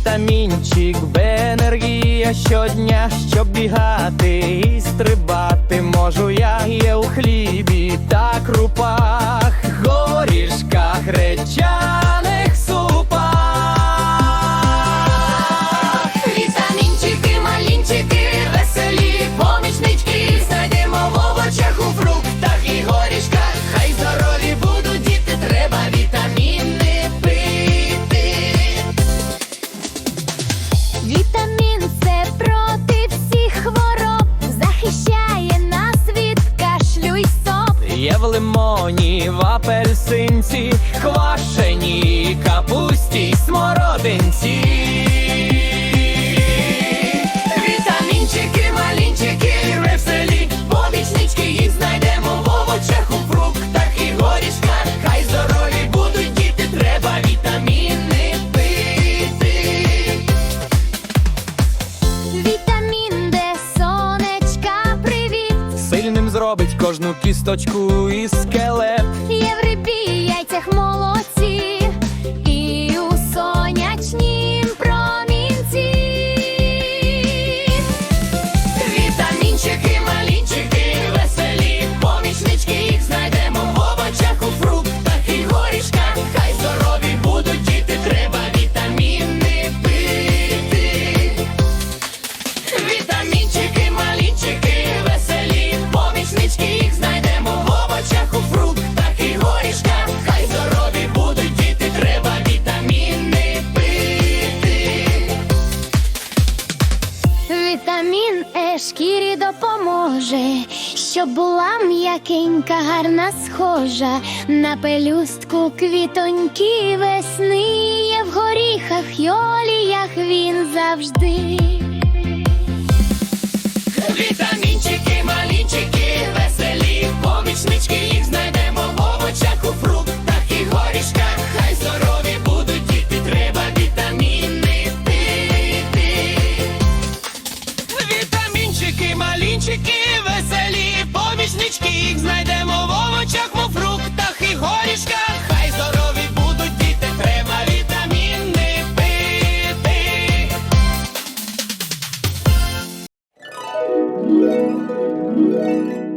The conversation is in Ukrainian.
вітамінчик, Б енергія щодня, щоб бігати і стрибати. Можу, я є у хлібі та крупах, горішках речах. є в лимоні, в апельсинці, квашені. кожну кісточку і скелет. Є в яйцях молодці. шкірі допоможе, щоб була м'якенька, гарна схожа, на пелюстку квітоньки весни, є в горіхах, й оліях він завжди. thank you